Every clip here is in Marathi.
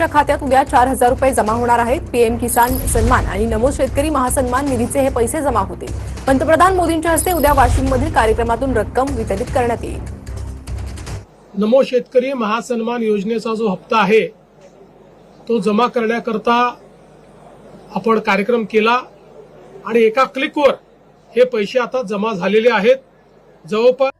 शेतकऱ्यांच्या खात्यात उद्या चार हजार रुपये जमा होणार आहेत. पीएम किसान सन्मान आणि नमो शेतकरी महासन्मान निधीचे हे पैसे जमा होतील. पंतप्रधान मोदींच्या हस्ते उद्या वाशिममधील कार्यक्रमातून रक्कम वितरित करण्यात येईल. नमो शेतकरी महासन्मान योजनेचा जो हप्ता आहे तो जमा करण्याकरता आपण कार्यक्रम केला आणि एका क्लिकवर हे पैसे आता जमा झालेले आहेत. जवळपास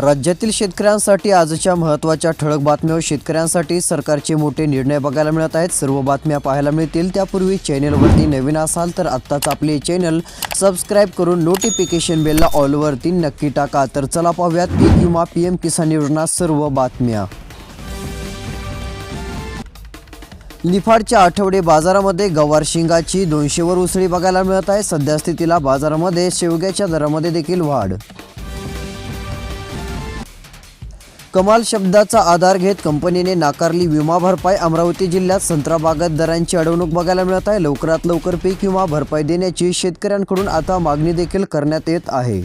राज्यातील शेतकऱ्यांसाठी आजच्या महत्त्वाच्या ठळक बातम्या शेतकऱ्यांसाठी सरकारचे मोठे निर्णय बघायला मिळत आहेत. सर्व बातम्या पाहायला मिळतील. त्यापूर्वी चॅनेलवरती नवीन असाल तर आत्ताच आपले चॅनल सबस्क्राईब करून नोटिफिकेशन बेलला ऑलवरती नक्की टाका. तर चला पाहूयात पीक विमा पी एम किसान योजना सर्व बातम्या. निफाडच्या आठवडे बाजारामध्ये गवार शिंगाची दोनशेवर उसळी बघायला मिळत आहे. सध्या स्थितीला बाजारामध्ये शेवग्याच्या दरामध्ये देखील वाढ कमाल शब्दाचा आधार घेत कंपनीने नाकारली विमा भरपाई अमरावती जिल्ह्यात संत्रा बागायतदारांची अडवणूक बघायला मिळत आहे. लवकरात लवकर पीक विमा भरपाई देण्याची शेतकऱ्यांकडून आता मागणी देखील करण्यात येत आहे.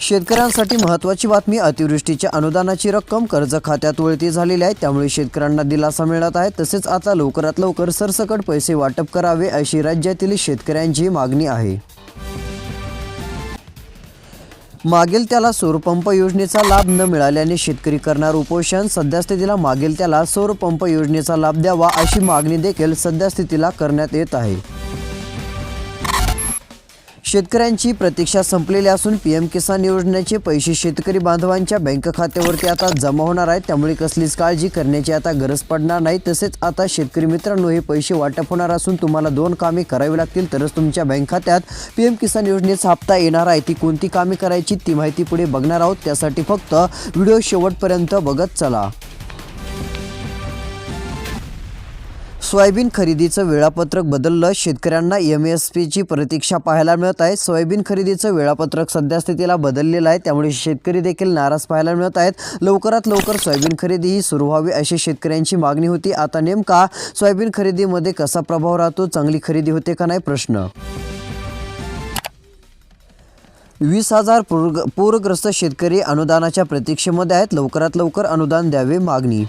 शेतकऱ्यांसाठी महत्त्वाची बातमी अतिवृष्टीच्या अनुदानाची रक्कम कर्ज खात्यात वळती झालेली आहे त्यामुळे शेतकऱ्यांना दिलासा मिळत आहे. तसेच आता लवकरात लवकर सरसकट पैसे वाटप करावे अशी राज्यातील शेतकऱ्यांची मागणी आहे. मागेल त्याला सौरपंप योजनेचा लाभ न मिळाल्याने शेतकरी करणार उपोषण. सध्यास्थितीला मागील मागेल त्याला सौरपंप योजनेचा लाभ द्यावा अशी मागणी देखील सध्यास्थितीला करण्यात येत आहे. शेतकऱ्यांची प्रतीक्षा संपलेली असून पीएम किसान योजनेचे पैसे शेतकरी बांधवांच्या बँक खात्यावरती आता जमा होणार आहेत. त्यामुळे कसलीच काळजी करण्याची आता गरज पडणार नाही. तसेच आता शेतकरी मित्रांनो हे पैसे वाटप होणार असून तुम्हाला दोन कामे करावी लागतील. तरच तुमच्या बँक खात्यात पीएम किसान योजनेचा हप्ता येणार आहे. ती कोणती कामे करायची ती माहिती पुढे बघणार आहोत. त्यासाठी फक्त व्हिडिओ शेवटपर्यंत बघत चला. सोयाबीन खरेदीचं वेळापत्रक बदललं. शेतकऱ्यांना एम एस पीची प्रतीक्षा पाहायला मिळत आहे. सोयाबीन खरेदीचं वेळापत्रक सध्यास्थितीला बदललेलं आहे. त्यामुळे शेतकरी देखील नाराज पाहायला मिळत आहेत. लवकरात लवकर सोयाबीन खरेदी ही सुरू व्हावी अशी शेतकऱ्यांची मागणी होती. आता नेमका सोयाबीन खरेदीमध्ये कसा प्रभाव राहतो? चांगली खरेदी होते का नाही? प्रश्न. वीस हजार पूर पूरग्रस्त शेतकरी अनुदानाच्या प्रतीक्षेमध्ये आहेत. लवकरात लवकर अनुदान द्यावे मागणी.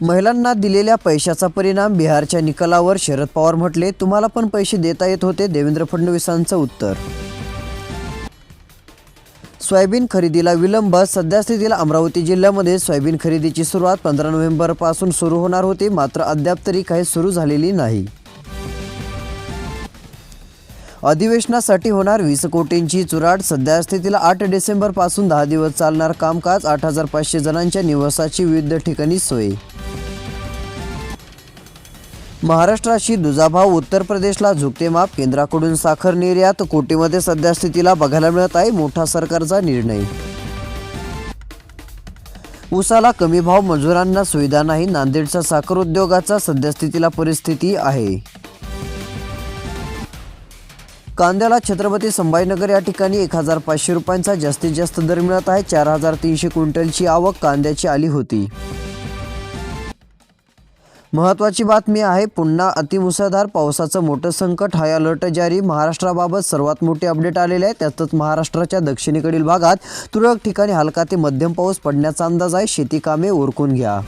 महिलांना दिलेल्या पैशाचा परिणाम बिहारच्या निकालावर शरद पवार म्हटले तुम्हाला पण पैसे देता येत होते देवेंद्र फडणवीसांचं उत्तर. सोयाबीन खरेदीला विलंब सध्यास्थितीला अमरावती जिल्ह्यामध्ये सोयाबीन खरेदीची सुरुवात पंधरा नोव्हेंबरपासून सुरू होणार होती मात्र अद्याप तरी काही सुरू झालेली नाही. अधिवेशनासाठी होणार वीस कोटींची चुराट सध्यास्थितीला आठ डिसेंबरपासून दहा दिवस चालणार कामकाज आठ हजार पाचशे जणांच्या निवासाची विविध ठिकाणी सोय. महाराष्ट्राशी दुजाभाव उत्तर प्रदेशला झुकते माप. केंद्राकडून साखर निर्यात कोटीमध्ये सध्या स्थितीला बघायला मिळत आहे. मोठा सरकारचा निर्णय. ऊसाला कमी भाव मजुरांना सुविधा नाही. नांदेडचा साखर उद्योगाचा सद्यस्थितीला परिस्थिती आहे. कांद्याला छत्रपती संभाजीनगर या ठिकाणी एक हजार पाचशे रुपयांचा जास्तीत जास्त दर मिळत आहे. चार हजार तीनशे क्विंटलची आवक कांद्याची आली होती. महत्त्वाची बातमी आहे पुन्हा अतिमुसळधार पावसाचं मोठं संकट. हाय अलर्ट जारी. महाराष्ट्राबाबत सर्वात मोठे अपडेट आलेले आहे. त्यातच महाराष्ट्राच्या दक्षिणेकडील भागात तुरळक ठिकाणी हलका ते मध्यम पाऊस पडण्याचा अंदाज आहे. शेती कामे उरकून घ्या.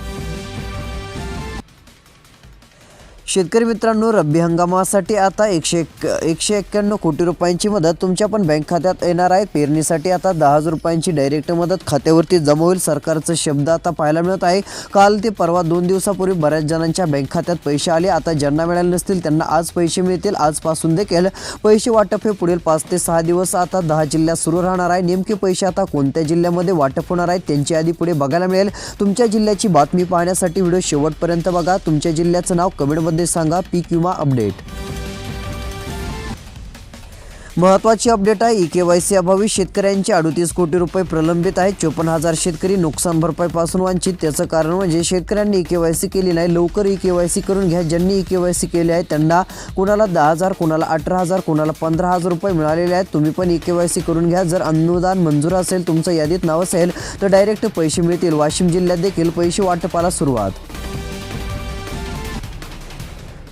शेतकरी मित्रांनो रब्बी हंगामासाठी आता एकशे एक एकशे एक्क्याण्णव कोटी रुपयांची मदत तुमच्या पण बँक खात्यात येणार आहे. पेरणीसाठी आता दहा हजार रुपयांची डायरेक्ट मदत खात्यावरती जमा होईल. सरकारचं शब्द आता पाहायला मिळत आहे. काल ते परवा दोन दिवसापूर्वी बऱ्याच जणांच्या बँक खात्यात पैसे आले. आता ज्यांना मिळाले नसतील त्यांना आज पैसे मिळतील. आजपासून देखील पैसे वाटप हे पुढील पाच ते सहा दिवस आता दहा जिल्ह्यात सुरू राहणार आहे. नेमके पैसे आता कोणत्या जिल्ह्यामध्ये वाटप होणार आहेत त्यांची यादी पुढे बघायला मिळेल. तुमच्या जिल्ह्याची बातमी पाहण्यासाठी व्हिडिओ शेवटपर्यंत बघा. तुमच्या जिल्ह्याचं नाव कमेंटमध्ये सांगा पीक विमा अपडेट. महत्त्वाची अपडेट आहे ई के वाय सी अभावी शेतकऱ्यांचे अडतीस कोटी रुपये प्रलंबित आहेत चोपन्न हजार शेतकरी नुकसान भरपाईपासून वंचित. त्याचं कारण म्हणजे शेतकऱ्यांनी ई के वाय सी केली नाही लवकर ई के वाय सी करून घ्या. ज्यांनी ई के वाय सी केली आहे त्यांना कुणाला दहा हजार कुणाला अठरा हजार कुणाला पंधरा हजार रुपये मिळालेले आहेत तुम्ही पण ई के वाय सी करून घ्या. जर अनुदान मंजूर असेल तुमचं यादीत नाव असेल तर डायरेक्ट पैसे मिळतील. वाशिम जिल्ह्यात देखील पैसे वाटपाला सुरुवात.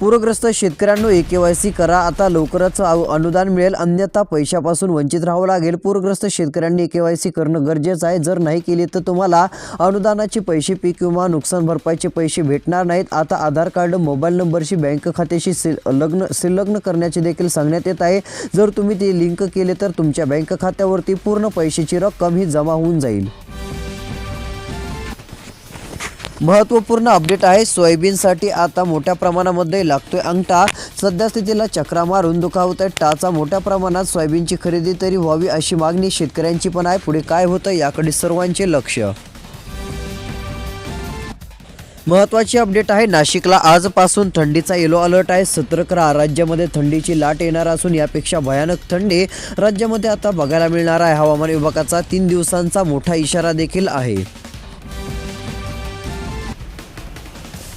पूरग्रस्त शेतकऱ्यांनो ए के वाय सी करा. आता लवकरच अनुदान मिळेल. अन्यथा पैशापासून वंचित राहावं लागेल. पूरग्रस्त शेतकऱ्यांनी ए के वाय सी करणं गरजेचं आहे. जर नाही केली तर तुम्हाला अनुदानाचे पैसे पीक किंवा नुकसान भरपाईचे पैसे भेटणार नाहीत. आता आधार कार्ड मोबाईल नंबरशी बँक खात्याशी सिल लग्न संलग्न करण्याचे देखील सांगण्यात येत आहे. जर तुम्ही ते लिंक केले तर तुमच्या बँक खात्यावरती पूर्ण पैशाची रक्कम ही जमा होऊन जाईल. महत्त्वपूर्ण अपडेट आहे. सोयाबीनसाठी आता मोठ्या प्रमाणामध्ये लागतोय अंगठा. सध्या स्थितीला चक्रा मारून दुखावत आहे टाचा मोठ्या प्रमाणात सोयाबीनची खरेदी तरी व्हावी अशी मागणी शेतकऱ्यांची पण आहे. पुढे काय होतं याकडे सर्वांचे लक्ष. महत्त्वाची अपडेट आहे. नाशिकला आजपासून थंडीचा येलो अलर्ट आहे. सतर्क राहा. राज्यामध्ये थंडीची लाट येणार असून यापेक्षा भयानक थंडी राज्यामध्ये आता बघायला मिळणार आहे. हवामान विभागाचा तीन दिवसांचा मोठा इशारा देखील आहे.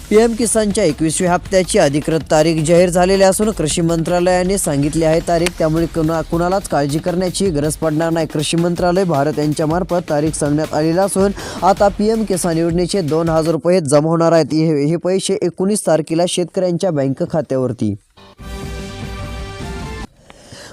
पीएम किसानच्या एकवीसव्या हप्त्याची अधिकृत तारीख जाहीर झालेली असून कृषी मंत्रालयाने सांगितली आहे तारीख. त्यामुळे कुणा कुणालाच काळजी करण्याची गरज पडणार नाही. कृषी मंत्रालय भारत यांच्यामार्फत तारीख सांगण्यात आलेली असून आता पीएम किसान योजनेचे दोन हजार रुपये जमा होणार आहेत. हे हे पैसे एकोणीस तारखेला शेतकऱ्यांच्या बँक खात्यावरती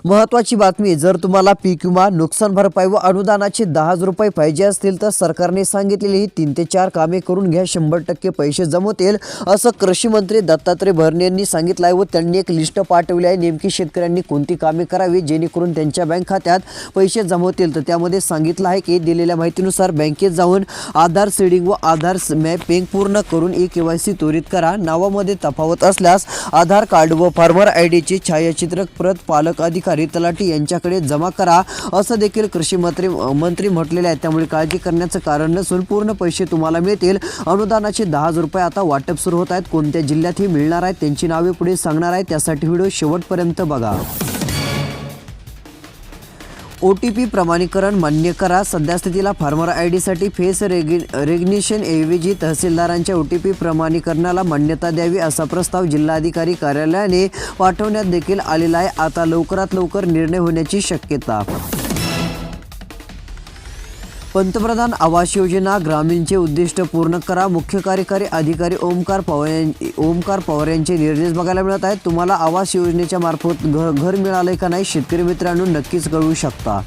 महत्त्वाची बातमी जर तुम्हाला पीक विमा नुकसान भरपाई व अनुदानाचे दहा हजार रुपये पाहिजे असतील तर सरकारने सांगितलेली ही तीन ते चार कामे करून घ्या शंभर टक्के पैसे जमवतील असं कृषी मंत्री दत्तात्रय भरणे यांनी सांगितलं आहे व त्यांनी एक लिस्ट पाठवली आहे. नेमकी शेतकऱ्यांनी कोणती कामे करावी जेणेकरून त्यांच्या बँक खात्यात पैसे जमवतील तर त्यामध्ये सांगितलं आहे की दिलेल्या माहितीनुसार बँकेत जाऊन आधार सीडिंग व आधार मॅपिंग पूर्ण करून ई के वाय सी त्वरित करा. नावामध्ये तफावत असल्यास आधार कार्ड व फार्मर आय डीची छायाचित्रक प्रत पालक अधिकारी तलाठी यांच्याकडे जमा करा असं देखील कृषी मंत्री मंत्री म्हटलेले आहे. त्यामुळे काळजी करण्याचं कारण नसून पूर्ण पैसे तुम्हाला मिळतील. अनुदानाचे दहा हजार रुपये आता वाटप सुरू होत आहेत. कोणत्या जिल्ह्यातही मिळणार आहेत त्यांची नावे पुढे सांगणार आहे त्यासाठी व्हिडिओ शेवटपर्यंत बघा. ओ टी पी प्रमाणीकरण मान्य करा. सध्यास्थितीला फार्मर आय डीसाठी फेस रेगि रेग्निशन ऐवजी तहसीलदारांच्या ओ टी पी प्रमाणीकरणाला मान्यता द्यावी असा प्रस्ताव जिल्हाधिकारी कार्यालयाने पाठवण्यात देखील आलेला आहे. आता लवकरात लवकर निर्णय होण्याची शक्यता. पंतप्रधान आवास योजना ग्रामीणचे उद्दिष्ट पूर्ण करा. मुख्य कार्यकारी अधिकारी ओमकार पवार यां- ओमकार पवार यांचे निर्देश बघायला मिळत आहेत. तुम्हाला आवास योजनेच्या मार्फत घर घर मिळालं का नाही? शेतकरी मित्रांनो नक्कीच कळवू शकता.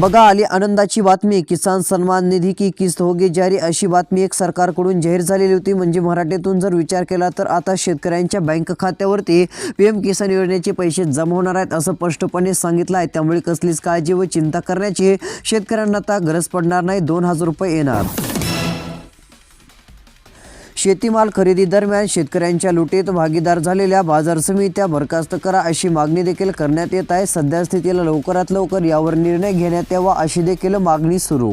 बघा आली आनंदाची बातमी. किसान सन्मान निधी की किस्त होगी जारी अशी बातमी एक सरकारकडून जाहीर झालेली होती. म्हणजे मराठीतून जर विचार केला तर आता शेतकऱ्यांच्या बँक खात्यावरती पी एम किसान योजनेचे पैसे जमा होणार आहेत असं स्पष्टपणे सांगितलं आहे. त्यामुळे कसलीच काळजी व चिंता करण्याची शेतकऱ्यांना आता गरज पडणार नाही. दोन हजार रुपये येणार. शेतीमाल खरेदी दरम्यान शेतकऱ्यांच्या लुटीत भागीदार झालेल्या बाजार समित्या बरखास्त करा अशी मागणी देखील करण्यात येत आहे. सध्या स्थितीला लवकरात लवकर यावर निर्णय घेण्यात यावा अशी देखील मागणी सुरू.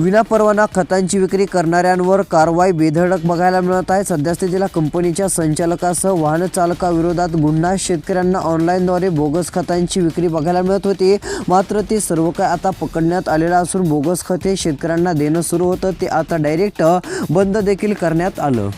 विनापरवाना खतांची विक्री करणाऱ्यांवर कारवाई बेधडक बघायला मिळत आहे. सद्यस्थितीला कंपनीच्या संचालकासह वाहन चालकाविरोधात गुन्हा. शेतकऱ्यांना ऑनलाईनद्वारे बोगस खतांची विक्री बघायला मिळत होती. मात्र ते सर्व काय आता पकडण्यात आलेलं असून बोगस खते शेतकऱ्यांना देणं सुरू होतं. ते आता डायरेक्ट बंद देखील करण्यात आलं.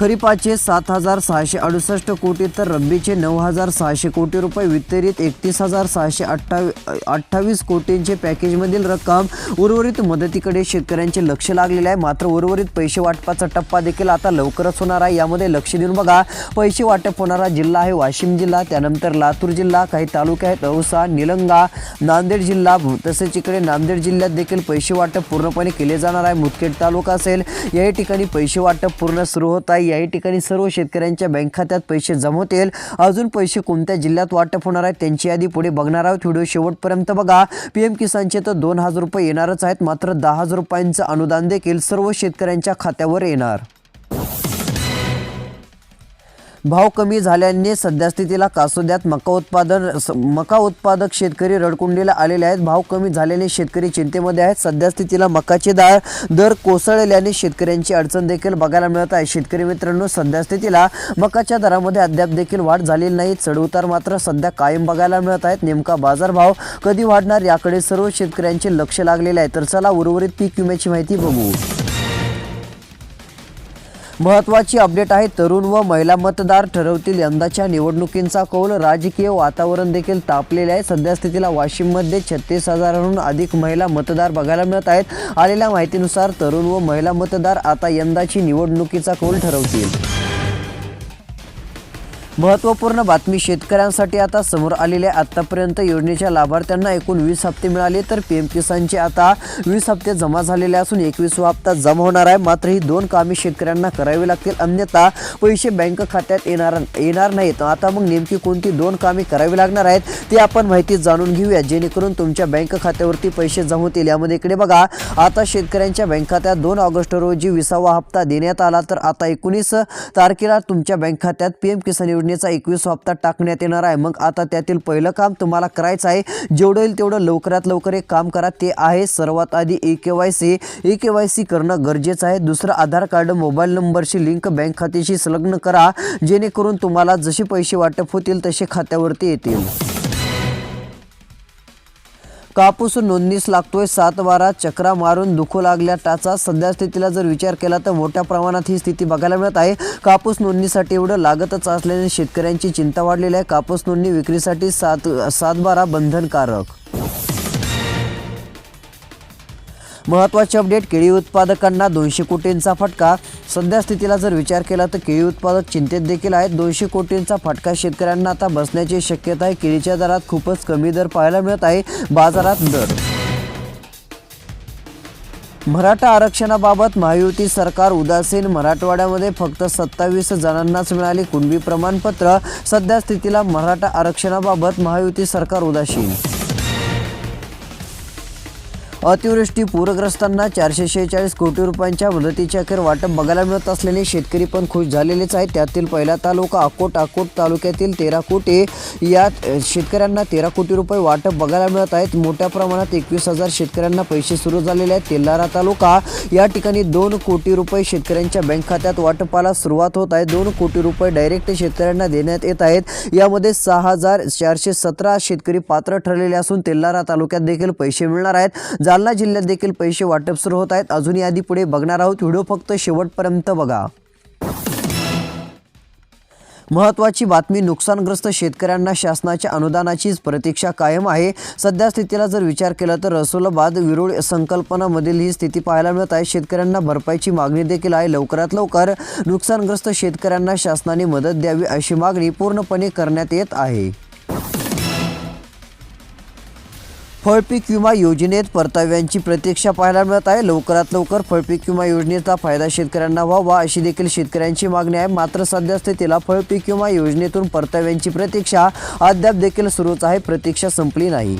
खरीपाचे सात हजार सहाशे अडुसष्ट कोटी तर रब्बीचे नऊ हजार सहाशे कोटी रुपये. वितरित एकतीस हजार सहाशे अठ्ठावी अठ्ठावीस कोटींचे पॅकेजमधील रक्कम उर्वरित मदतीकडे शेतकऱ्यांचे लक्ष लागलेले आहे. मात्र उर्वरित पैसे वाटपाचा टप्पा देखील आता लवकरच होणार आहे. यामध्ये लक्ष देऊन बघा पैसे वाटप होणारा जिल्हा आहे वाशिम जिल्हा त्यानंतर लातूर जिल्हा काही तालुके आहेत औसा निलंगा नांदेड जिल्हा तसेच इकडे नांदेड जिल्ह्यात देखील पैसे वाटप पूर्णपणे केले जाणार आहे. मुदखेड तालुका असेल याही ठिकाणी पैसे वाटप पूर्ण सुरू होत आहे. या ठिकाणी सर्व शेतकऱ्यांच्या बँक खात्यात पैसे जमा होतील अजून पैसे कोणत्या जिल्ह्यात वाटप होणार आहेत त्यांची यादी पुढे बघणार आहोत. व्हिडिओ शेवटपर्यंत बघा. पीएम किसानचे तर दोन हजार रुपये येणारच आहेत. मात्र दहा हजार रुपयांचं अनुदान देखील सर्व शेतकऱ्यांच्या खात्यावर येणार. भाव कमी झाल्याने सध्या स्थितीला कासोद्यात मका उत्पादन स- मका उत्पादक शेतकरी रडकुंडीला आलेले आहेत. भाव कमी झाल्याने शेतकरी चिंतेमध्ये आहेत. सध्या स्थितीला मकाचे दाळ दर कोसळल्याने शेतकऱ्यांची अडचण देखील बघायला मिळत आहे. शेतकरी मित्रांनो सध्या स्थितीला मकाच्या दरामध्ये अद्याप देखील वाढ झालेली नाही. चढउतार मात्र सध्या कायम बघायला मिळत आहेत. नेमका बाजारभाव कधी वाढणार याकडे सर्व शेतकऱ्यांचे लक्ष लागलेले आहे. तर चला उर्वरित पीक विम्याची माहिती बघू. महत्त्वाची अपडेट आहे तरुण व महिला मतदार ठरवतील यंदाच्या निवडणुकींचा कौल. राजकीय वातावरण देखील तापलेले आहे. सध्या स्थितीला वाशिममध्ये छत्तीस हजारांहून अधिक महिला मतदार बघायला मिळत आहेत. आलेल्या माहितीनुसार तरुण व महिला मतदार आता यंदाची निवडणुकीचा कौल ठरवतील. महत्त्वपूर्ण बातमी शेतकऱ्यांसाठी आता समोर आलेल्या आतापर्यंत योजनेच्या लाभार्थ्यांना एकूण वीस हप्ते मिळाले तर पी एम किसानचे आता वीस हप्ते जमा झालेले असून एकवीसवा हप्ता जमा होणार आहे. मात्र ही दोन कामे शेतकऱ्यांना करावी लागतील अन्यथा पैसे बँक खात्यात येणार येणार नाहीत. आता मग नेमकी कोणती दोन कामे करावी लागणार आहेत ते आपण माहिती जाणून घेऊया. जेणेकरून तुमच्या बँक खात्यावरती पैसे जमा होतील. यामध्ये इकडे बघा आता शेतकऱ्यांच्या बँक खात्यात दोन ऑगस्ट रोजी विसावा हप्ता देण्यात आला तर आता एकोणीस तारखेला तुमच्या बँक खात्यात पी एम किसान योजनेचा एकवीस हप्ता टाकण्यात येणार आहे. मग आता त्यातील पहिलं काम तुम्हाला करायचं आहे. जेवढं येईल तेवढं लवकरात लवकर एक काम करा. ते आहे सर्वात आधी A K Y C. A K Y C करणं गरजेचं आहे. दुसरं आधार कार्ड मोबाईल नंबरशी लिंक बँक खात्याशी संलग्न करा. जेणेकरून तुम्हाला जसे पैसे वाटप होतील तसे खात्यावरती येतील. कापूस नोंदणीस लागतोय सात बारा चक्रा मारून दुखू लागल्या टाचा सध्या स्थितीला जर विचार केला तर मोठ्या प्रमाणात ही स्थिती बघायला मिळत आहे. कापूस नोंदणीसाठी एवढं लागतच असल्याने शेतकऱ्यांची चिंता वाढलेली आहे. कापूस नोंदणी विक्रीसाठी सात सात बारा बंधनकारक महत्त्वाचे अपडेट केळी उत्पादकांना दोनशे कोटींचा फटका. सध्या स्थितीला जर विचार केला तर केळी उत्पादक चिंतेत देखील आहेत. दोनशे कोटींचा फटका शेतकऱ्यांना आता बसण्याची शक्यता आहे. केळीच्या दरात खूपच कमी दर पाहायला मिळत आहे. बाजारात दर. मराठा आरक्षणाबाबत महायुती सरकार उदासीन. मराठवाड्यामध्ये फक्त सत्तावीस जणांनाच मिळाली कुणबी प्रमाणपत्र. सध्या स्थितीला मराठा आरक्षणाबाबत महायुती सरकार उदासीन. अतिवृष्टी पूरग्रस्तांना चारशे शेहेचाळीस कोटी रुपयांच्या मदतीचे अखेर वाटप बघायला मिळत असल्याने शेतकरी पण खुश झालेलेच आहेत. त्यातील पहिला तालुका अकोट अकोट तालुक्यातील तेरा कोटी यात शेतकऱ्यांना तेरा कोटी रुपये वाटप बघायला मिळत आहेत. मोठ्या प्रमाणात एकवीस हजार शेतकऱ्यांना पैसे सुरू झालेले आहेत. तेल्लारा तालुका या ठिकाणी दोन कोटी रुपये शेतकऱ्यांच्या बँक खात्यात वाटपाला सुरुवात होत आहे. दोन कोटी रुपये डायरेक्ट शेतकऱ्यांना देण्यात येत आहेत. यामध्ये सहा हजार चारशे सतरा शेतकरी पात्र ठरलेले असून तेल्लारा तालुक्यात देखील पैसे मिळणार आहेत. जालना जिल्ह्यात देखील पैसे वाटप सुरू होत आहेत. अजून यादी पुढे बघणार आहोत. व्हिडिओ फक्त शेवटपर्यंत बघा. महत्त्वाची बातमी नुकसानग्रस्त शेतकऱ्यांना शासनाच्या अनुदानाचीच प्रतीक्षा कायम आहे. सध्या स्थितीला जर विचार केला तर रसोलाबाद विरुळ संकल्पनामधील ही स्थिती पाहायला मिळत आहे. शेतकऱ्यांना भरपाईची मागणी देखील आहे. लवकरात लवकर नुकसानग्रस्त शेतकऱ्यांना शासनाने मदत द्यावी अशी मागणी पूर्णपणे करण्यात येत आहे. फळपीक विमा योजनेत परताव्यांची प्रतीक्षा पाहायला मिळत आहे. लवकरात लवकर फळपीक विमा योजनेचा फायदा शेतकऱ्यांना व्हावा अशी देखील शेतकऱ्यांची मागणी आहे. मात्र सध्या स्थितीला फळपीक विमा योजनेतून परताव्यांची प्रतीक्षा अद्याप देखील सुरूच आहे. प्रतीक्षा संपली नाही.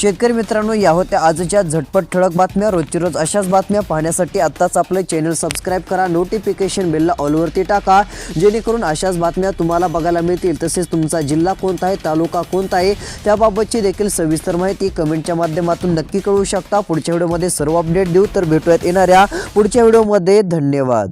शेतकरी मित्रांनो या होत्या आजच्या झटपट ठळक बातम्या. रोजची रोज अशाच बातम्या पाहण्यासाठी आत्ताच आपलं चॅनल सबस्क्राईब करा. नोटिफिकेशन बेलला ऑलवरती टाका. जेणेकरून अशाच बातम्या तुम्हाला बघायला मिळतील. तसेच तुमचा जिल्हा कोणता आहे तालुका कोणता आहे त्याबाबतची देखील सविस्तर माहिती कमेंटच्या माध्यमातून नक्की कळू शकता. पुढच्या व्हिडिओमध्ये सर्व अपडेट देऊ. तर भेटूयात येणाऱ्या पुढच्या व्हिडिओमध्ये धन्यवाद.